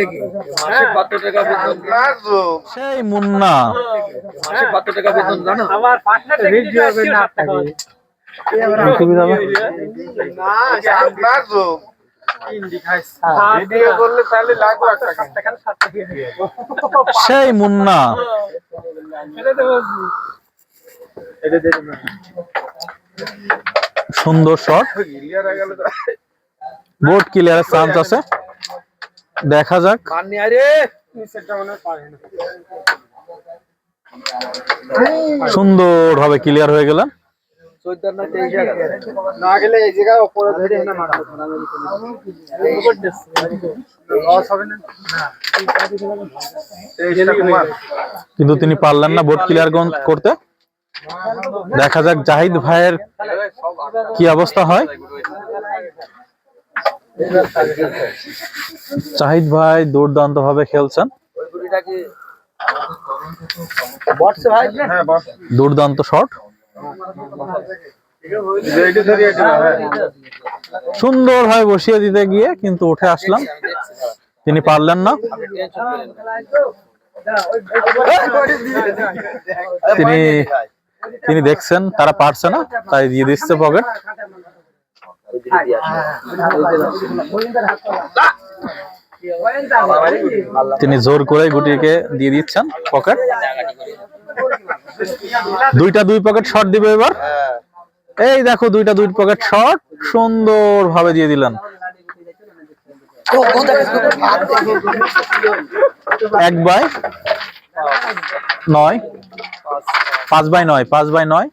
হইলে মাসে কত টাকা বেতন সেই মুন্না। মাসে কত টাকা বেতন জানো? আমার টাকা। সেই মুন্না। সুন্দর শট বোট ক্লিয়ারের চান্স আছে। দেখা যাক। সুন্দর ভাবে ক্লিয়ার হয়ে গেলেন চোদ্দ না তেইশ হাজার না গেলে এই জায়গায় উপরে ধরে না মারতে লস হবে না। কিন্তু তিনি পারলেন না বোট ক্লিয়ার করতে। দেখা যাক জাহিদ ভাইয়ের কি অবস্থা হয়। জাহিদ ভাই দুর্দান্ত ভাবে খেলছেন। দুর্দান্ত শট সুন্দর ভাবে বসিয়ে দিতে গিয়ে কিন্তু উঠে আসলাম। তিনি পারলেন না। তিনি তিনি দেখছেন, তারা পারছে না, তাই দিয়ে দিচ্ছে পকেট তিনি জোর করে গুটিকে দিয়ে দিচ্ছেন পকেট। দুইটা দুই পকেট শট দিবে এবার। এই দেখো, দুইটা দুই পকেট শট সুন্দর ভাবে দিয়ে দিলেন। এক বাই নয়, পাঁচ বাই নয়, পাঁচ বাই নয়।